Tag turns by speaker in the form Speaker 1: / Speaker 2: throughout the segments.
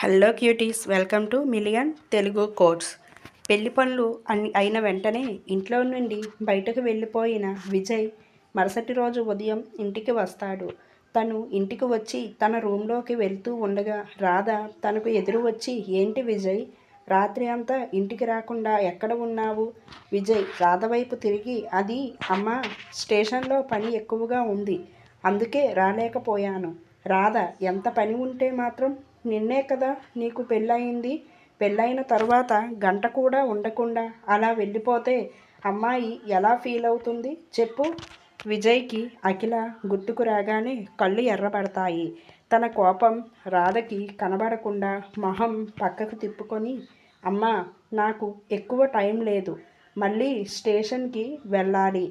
Speaker 1: Hello cuties welcome to million Telugu course పెళ్ళి పనులు అన్ని అయిన వెంటనే ఇంట్లో నుండి బయటకు వెళ్ళిపోయిన విజయ్ మరుసటి రోజు ఉదయం ఇంటికి వస్తాడు. తను ఇంటికి వచ్చి తన రూమ్లోకి వెళ్తూ ఉండగా రాధ తనకు ఎదురు వచ్చి ఏంటి విజయ్? రాత్రి అంతా ఇంటికి రాకుండా ఎక్కడ ఉన్నావు? విజయ్ రాధ వైపు తిరిగి అది అమ్మ స్టేషన్లో పని ఎక్కువగా ఉంది. అందుకే రాలేకపోయాను. రాధ ఎంత పని ఉంటే మాత్రం నిన్నే కదా నీకు పెళ్ళయింది. పెళ్ళైన తర్వాత గంట కూడా ఉండకుండా అలా వెళ్ళిపోతే అమ్మాయి ఎలా ఫీల్ అవుతుంది? చెప్పు. విజయ్కి అఖిల గుర్తుకు రాగానే కళ్ళు ఎర్రబడతాయి. తన కోపం రాధకి కనబడకుండా మొహం పక్కకు తిప్పుకొని అమ్మా నాకు ఎక్కువ టైం లేదు. మళ్ళీ స్టేషన్కి వెళ్ళాలి.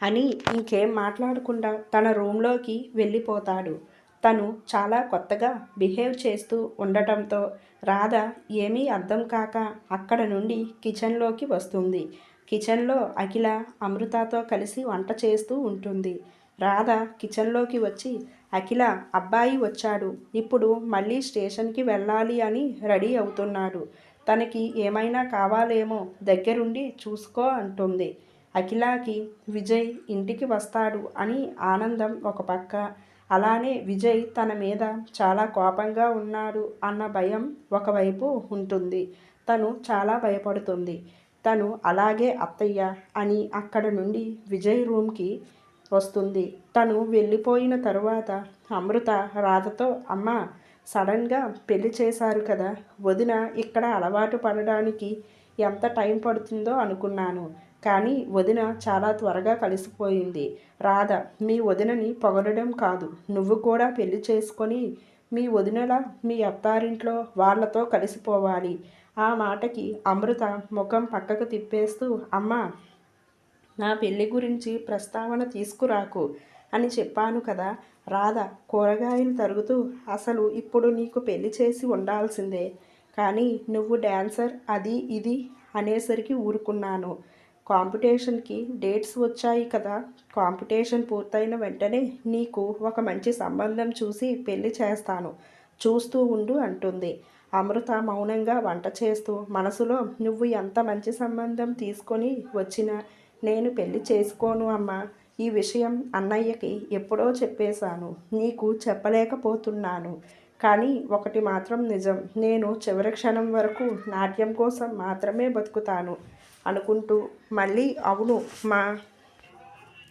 Speaker 1: అని ఇంకేం మాట్లాడకుండా తన రూమ్లోకి వెళ్ళిపోతాడు. తను చాలా కొత్తగా బిహేవ్ చేస్తూ ఉండటంతో రాధ ఏమీ అర్థం కాక అక్కడ నుండి కిచెన్లోకి వస్తుంది. కిచెన్లో అఖిల అమృతతో కలిసి వంట చేస్తూ ఉంటుంది. రాధ కిచెన్లోకి వచ్చి అఖిల అబ్బాయి వచ్చాడు. ఇప్పుడు మళ్ళీ స్టేషన్కి వెళ్ళాలి అని రెడీ అవుతున్నాడు. తనకి ఏమైనా కావాలేమో దగ్గరుండి చూసుకో అంటుంది. అఖిలాకి విజయ్ ఇంటికి వస్తాడు అని ఆనందం ఒక పక్క అలానే విజయ్ తన మీద చాలా కోపంగా ఉన్నాడు అన్న భయం ఒకవైపు ఉంటుంది. తను చాలా భయపడుతుంది. తను అలాగే అత్తయ్య అని అక్కడ నుండి విజయ్ రూమ్కి వస్తుంది. తను వెళ్ళిపోయిన తరువాత అమృత రాధతో అమ్మ సడన్గా పెళ్ళి చేశారు కదా వదిన ఇక్కడ అలవాటు పడడానికి ఎంత టైం పడుతుందో అనుకున్నాను. కానీ వదిన చాలా త్వరగా కలిసిపోయింది. రాధ మీ వదినని పొగడడం కాదు. నువ్వు కూడా పెళ్ళి చేసుకొని మీ వదినల మీ అత్తారింట్లో వాళ్ళతో కలిసిపోవాలి. ఆ మాటకి అమృత ముఖం పక్కకు తిప్పేస్తూ అమ్మ నా పెళ్ళి గురించి ప్రస్తావన తీసుకురాకు అని చెప్పాను కదా. రాధ కూరగాయలు తరుగుతూ అసలు ఇప్పుడు నీకు పెళ్ళి చేసి ఉండాల్సిందే. కానీ నువ్వు డాన్సర్ అది ఇది అనేసరికి ఊరుకున్నాను. కాంపిటీషన్కి డేట్స్ వచ్చాయి కదా. కాంపిటీషన్ పూర్తయిన వెంటనే నీకు ఒక మంచి సంబంధం చూసి పెళ్ళి చేస్తాను. చూస్తూ ఉండు అంటుంది. అమృత మౌనంగా వంట చేస్తూ మనసులో నువ్వు ఎంత మంచి సంబంధం తీసుకొని వచ్చినా నేను పెళ్ళి చేసుకోను అమ్మా. ఈ విషయం అన్నయ్యకి ఎప్పుడో చెప్పేశాను. నీకు చెప్పలేకపోతున్నాను. కానీ ఒకటి మాత్రం నిజం. నేను చివరి క్షణం వరకు నాట్యం కోసం మాత్రమే బతుకుతాను. అనుకుంటూ మళ్ళీ అవును మా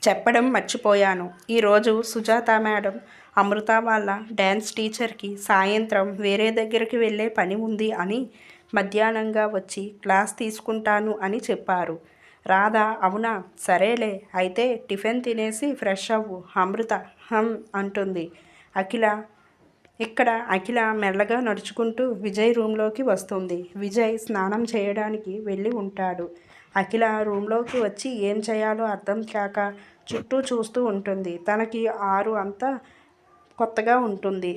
Speaker 1: చెప్పడం మర్చిపోయాను. ఈరోజు సుజాత మేడం అమృత వాళ్ళ డ్యాన్స్ టీచర్కి సాయంత్రం వేరే దగ్గరికి వెళ్ళే పని ఉంది అని మధ్యాహ్నంగా వచ్చి క్లాస్ తీసుకుంటాను అని చెప్పారు. రాధా అవునా? సరేలే అయితే టిఫిన్ తినేసి ఫ్రెష్ అవ్వు. అమృత హం అంటుంది. అఖిల ఇక్కడ అఖిల మెల్లగా నడుచుకుంటూ విజయ్ రూమ్లోకి వస్తుంది. విజయ్ స్నానం చేయడానికి వెళ్ళి ఉంటాడు. అఖిల రూమ్లోకి వచ్చి ఏం చేయాలో అర్థం కాక చుట్టూ చూస్తూ ఉంటుంది. తనకి ఆరు అంతా కొత్తగా ఉంటుంది.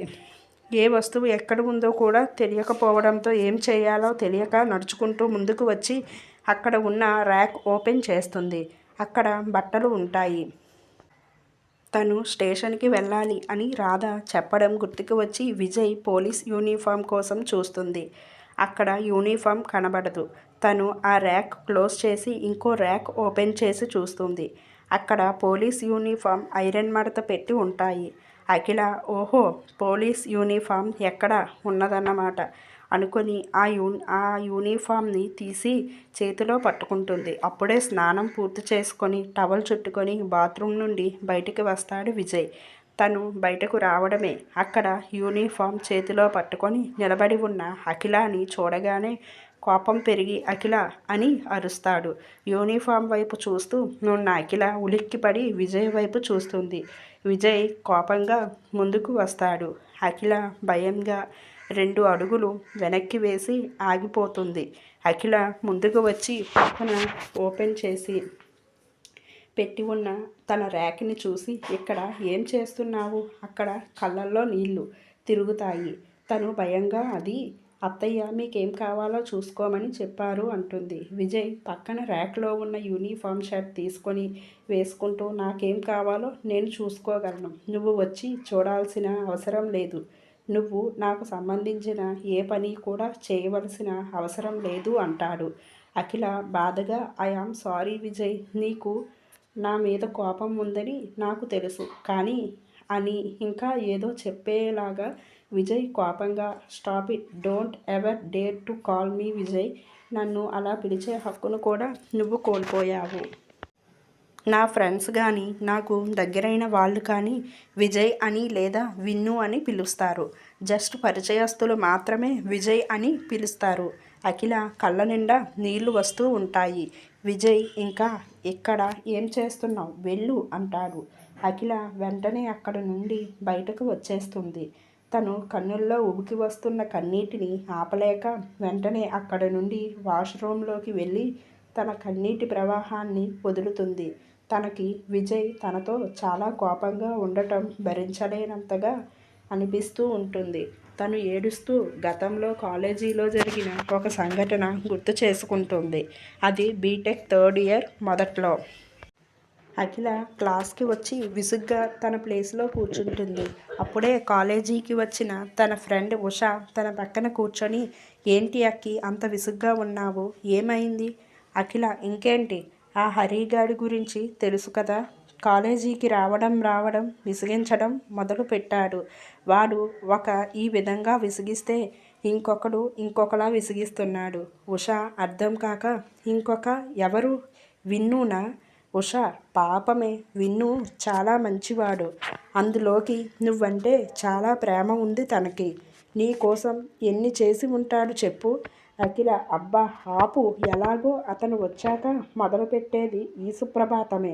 Speaker 1: ఏ వస్తువు ఎక్కడ ఉందో కూడా తెలియకపోవడంతో ఏం చేయాలో తెలియక నడుచుకుంటూ ముందుకు వచ్చి అక్కడ ఉన్న ర్యాక్ ఓపెన్ చేస్తుంది. అక్కడ బట్టలు ఉంటాయి. తను స్టేషన్కి వెళ్ళాలి అని రాధ చెప్పడం గుర్తుకు వచ్చి విజయ్ పోలీస్ యూనిఫామ్ కోసం చూస్తుంది. అక్కడ యూనిఫామ్ కనబడదు. తను ఆ ర్యాక్ క్లోజ్ చేసి ఇంకో ర్యాక్ ఓపెన్ చేసి చూస్తుంది. అక్కడ పోలీస్ యూనిఫామ్ ఐరన్ మడత పెట్టి ఉంటాయి. అఖిల ఓహో పోలీస్ యూనిఫామ్ ఎక్కడ? ఉన్నదన్నమాట అనుకొని ఆ యూ ఆ యూనిఫామ్ని తీసి చేతిలో పట్టుకుంటుంది. అప్పుడే స్నానం పూర్తి చేసుకొని టవల్ చుట్టుకొని బాత్రూమ్ నుండి బయటికి వస్తాడు విజయ్. తను బయటకు రావడమే. అక్కడ యూనిఫామ్ చేతిలో పట్టుకొని నిలబడి ఉన్న అఖిలాని చూడగానే కోపం పెరిగి అఖిల అని అరుస్తాడు. యూనిఫామ్ వైపు చూస్తూ నున్న అఖిల ఉలిక్కిపడి విజయ్ వైపు చూస్తుంది. విజయ్ కోపంగా ముందుకు వస్తాడు. అఖిల భయంగా రెండు అడుగులు వెనక్కి వేసి ఆగిపోతుంది. అఖిల ముందుకు వచ్చి పక్కన ఓపెన్ చేసి పెట్టి ఉన్న తన ర్యాక్ని చూసి ఇక్కడ ఏం చేస్తున్నావు? అక్కడ కళ్ళల్లో నీళ్ళు తిరుగుతాయి. తను భయంగా అది అత్తయ్య మీకేం కావాలో చూసుకోమని చెప్పారు అంటుంది. విజయ్ పక్కన ర్యాక్లో ఉన్న యూనిఫామ్ షర్ట్ తీసుకొని వేసుకుంటూ నాకేం కావాలో నేను చూసుకోగలను. నువ్వు వచ్చి చూడాల్సిన అవసరం లేదు. నువ్వు నాకు సంబంధించిన ఏ పని కూడా చేయవలసిన అవసరం లేదు అంటాడు. అఖిల బాధగా ఐ ఆమ్ సారీ విజయ్. నీకు నా మీద కోపం ఉందని నాకు తెలుసు. కానీ అని ఇంకా ఏదో చెప్పేలాగా విజయ్ కోపంగా stop it don't ever dare to call me Vijay. నన్ను అలా పిలిచే హక్కును కూడా నువ్వు కోల్పోయావు. నా ఫ్రెండ్స్ కానీ నాకు దగ్గరైన వాళ్ళు కానీ విజయ్ అని లేదా విన్ను అని పిలుస్తారు. జస్ట్ పరిచయస్తులు మాత్రమే విజయ్ అని పిలుస్తారు. అఖిల కళ్ళ నిండా నీళ్ళు వస్తూ ఉంటాయి. విజయ్ ఇంకా ఇక్కడ ఏం చేస్తున్నావు? వెళ్ళు అంటాడు. అఖిల వెంటనే అక్కడ నుండి బయటకు వచ్చేస్తుంది. తను కన్నుల్లో ఉబికి వస్తున్న కన్నీటిని ఆపలేక వెంటనే అక్కడ నుండి వాష్రూమ్లోకి వెళ్ళి తన కన్నీటి ప్రవాహాన్ని వదులుతుంది. తనకి విజయ్ తనతో చాలా కోపంగా ఉండటం భరించలేనంతగా అనిపిస్తూ ఉంటుంది. తను ఏడుస్తూ గతంలో కాలేజీలో జరిగిన ఒక సంఘటన గుర్తు చేసుకుంటుంది. అది బీటెక్ థర్డ్ ఇయర్ మొదట్లో. అఖిల క్లాస్కి వచ్చి విసుగ్గా తన ప్లేస్లో కూర్చుంటుంది. అప్పుడే కాలేజీకి వచ్చిన తన ఫ్రెండ్ ఉష తన పక్కన కూర్చొని ఏంటి అక్కి అంత విసుగ్గా ఉన్నావు? ఏమైంది? అఖిల ఇంకేంటి? ఆ హరిగాడి గురించి తెలుసు కదా? కాలేజీకి రావడం రావడం విసిగించడం మొదలు పెట్టాడు. వాడు ఒక ఈ విధంగా విసిగిస్తే ఇంకొకడు ఇంకొకలా విసిగిస్తున్నాడు. ఉష అర్థం కాక ఇంకొక ఎవరు? విన్నునా? ఉష పాపమే. విన్ను చాలా మంచివాడు. అందులోకి నువ్వంటే చాలా ప్రేమ ఉంది తనకి. నీ కోసం ఎన్ని చేసి ఉంటాడు చెప్పు. అఖిల అబ్బా ఆపు ఎలాగో అతను వచ్చాక మొదలుపెట్టేది ఈ సుప్రభాతమే.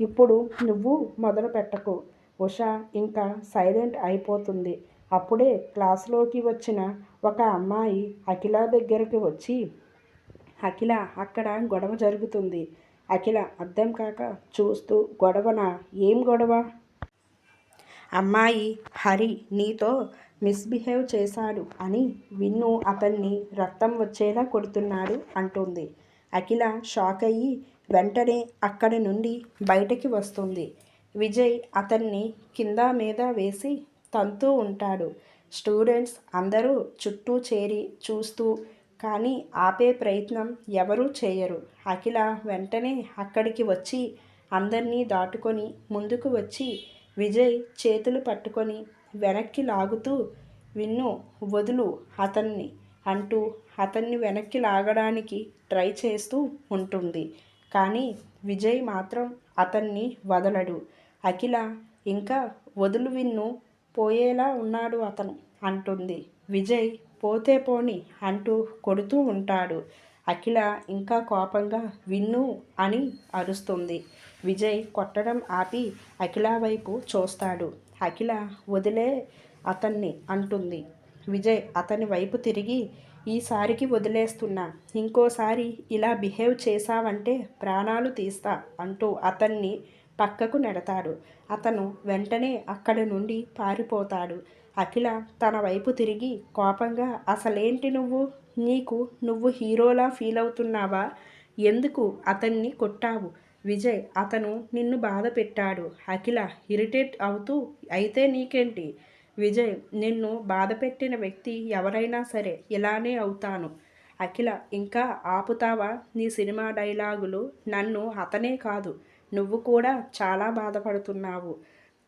Speaker 1: ఇప్పుడు నువ్వు మొదలు పెట్టకు. ఉష ఇంకా సైలెంట్ అయిపోతుంది. అప్పుడే క్లాస్లోకి వచ్చిన ఒక అమ్మాయి అఖిల దగ్గరికి వచ్చి అఖిల అక్కడ గొడవ జరుగుతుంది. అఖిల అర్థం కాక చూస్తూ గొడవన? ఏం గొడవ? అమ్మాయి హరి నీతో మిస్బిహేవ్ చేశాడు అని విన్ను అతన్ని రక్తం వచ్చేలా కొడుతున్నాడు అంటుంది. అఖిల షాక్ అయ్యి వెంటనే అక్కడి నుండి బయటకి వస్తుంది. విజయ్ అతన్ని కింద మీద వేసి తంతూ ఉంటాడు. స్టూడెంట్స్ అందరూ చుట్టూ చేరి చూస్తూ కానీ ఆపే ప్రయత్నం ఎవరూ చేయరు. అఖిల వెంటనే అక్కడికి వచ్చి అందరినీ దాటుకొని ముందుకు వచ్చి విజయ్ చేతులు పట్టుకొని వెనక్కి లాగుతూ విన్ను వదులు అతన్ని అంటూ అతన్ని వెనక్కి లాగడానికి ట్రై చేస్తూ ఉంటుంది. కానీ విజయ్ మాత్రం అతన్ని వదలడు. అఖిల ఇంకా వదులు విన్ను పోయేలా ఉన్నాడు అతను అంటుంది. విజయ్ పోతే పోని అంటూ కొడుతూ ఉంటాడు. అఖిల ఇంకా కోపంగా విన్ను అని అరుస్తుంది. విజయ్ కొట్టడం ఆపి అఖిల వైపు చూస్తాడు. అఖిల వదిలే అతన్ని అంటుంది. విజయ్ అతని వైపు తిరిగి ఈసారికి వదిలేస్తున్నా ఇంకోసారి ఇలా బిహేవ్ చేశావంటే ప్రాణాలు తీస్తా అంటూ అతన్ని పక్కకు నెడతాడు. అతను వెంటనే అక్కడి నుండి పారిపోతాడు. అఖిల తన వైపు తిరిగి కోపంగా అసలేంటి నువ్వు? నీకు నువ్వు హీరోలా ఫీల్ అవుతున్నావా ఎందుకు అతన్ని కొట్టావు? విజయ్ అతను నిన్ను బాధ పెట్టాడు. అఖిల ఇరిటేట్ అవుతూ అయితే నీకేంటి? విజయ్ నిన్ను బాధ పెట్టిన వ్యక్తి ఎవరైనా సరే ఇలానే అవుతాను. అఖిల ఇంకా ఆపుతావా? నీ సినిమా డైలాగులు నన్ను అతనే కాదు నువ్వు కూడా చాలా బాధపడుతున్నావు.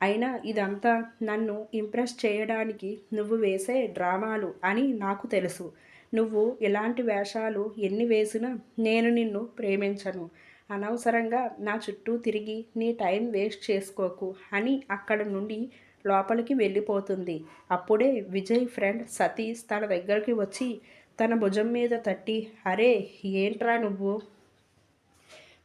Speaker 1: అయినా ఇదంతా నన్ను ఇంప్రెస్ చేయడానికి నువ్వు వేసే డ్రామాలు అని నాకు తెలుసు. నువ్వు ఇలాంటి వేషాలు ఎన్ని వేసినా నేను నిన్ను ప్రేమించను. అనవసరంగా నా చుట్టూ తిరిగి నీ టైం వేస్ట్ చేసుకోకు అని అక్కడ నుండి లోపలికి వెళ్ళిపోతుంది. అప్పుడే విజయ్ ఫ్రెండ్ సతీష్ తన దగ్గరికి వచ్చి తన భుజం మీద తట్టి అరే ఏంట్రా నువ్వు?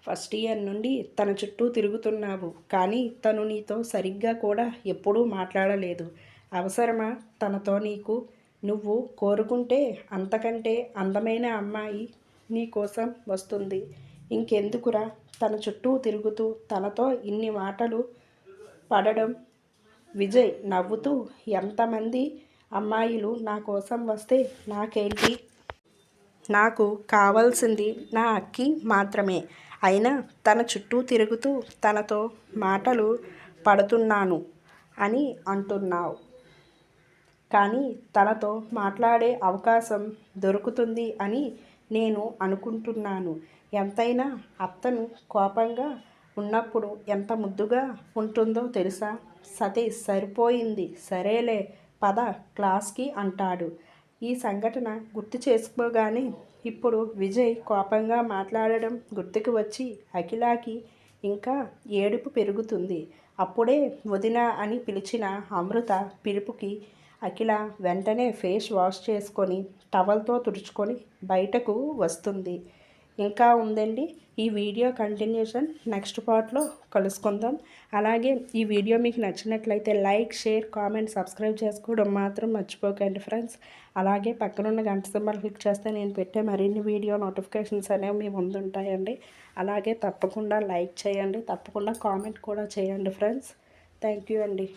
Speaker 1: ఫస్ట్ ఇయర్ నుండి తన చుట్టూ తిరుగుతున్నావు. కానీ తను నీతో సరిగ్గా కూడా ఎప్పుడూ మాట్లాడలేదు. అవసరమా తనతో నీకు? నువ్వు కోరుకుంటే అంతకంటే అందమైన అమ్మాయి నీ కోసం వస్తుంది. ఇంకెందుకురా? తన చుట్టూ తిరుగుతూ తనతో ఇన్ని మాటలు పడడం విజయ్ నవ్వుతూ ఎంతమంది అమ్మాయిలు నా కోసం వస్తే నాకేంటి? నాకు కావాల్సింది నా అక్కి మాత్రమే. అయినా తన చుట్టూ తిరుగుతూ తనతో మాటలు పడుతున్నాను అని అంటున్నావు. కానీ తనతో మాట్లాడే అవకాశం దొరుకుతుంది అని నేను అనుకుంటున్నాను. ఎంతైనా అత్తను కోపంగా ఉన్నప్పుడు ఎంత ముద్దుగా ఉంటుందో తెలుసా? సతీష్ సరిపోయింది. సరేలే పద క్లాస్కి అంటాడు. ఈ సంఘటన గుర్తు చేసుకోగానే ఇప్పుడు విజయ్ కోపంగా మాట్లాడడం గుర్తుకు వచ్చి అఖిలాకి ఇంకా ఏడుపు పెరుగుతుంది. అప్పుడే వదిన అని పిలిచిన అమృత పిలుపుకి అఖిల వెంటనే ఫేస్ వాష్ చేసుకొని టవల్తో తుడుచుకొని బయటకు వస్తుంది. ఇంకా ఉందండి. ఈ వీడియో కంటిన్యూషన్ నెక్స్ట్ పార్ట్లో కలుసుకుందాం. అలాగే ఈ వీడియో మీకు నచ్చినట్లయితే లైక్ షేర్ కామెంట్ సబ్స్క్రైబ్ చేసుకోవడం మాత్రం మర్చిపోకండి ఫ్రెండ్స్. అలాగే పక్కనున్న గంట సింబల్ క్లిక్ చేస్తే నేను పెట్టే మరిన్ని వీడియో నోటిఫికేషన్స్ అనేవి మీ ముందు ఉంటాయండి అలాగే తప్పకుండా లైక్ చేయండి. తప్పకుండా కామెంట్ కూడా చేయండి ఫ్రెండ్స్. థ్యాంక్ యూ అండి.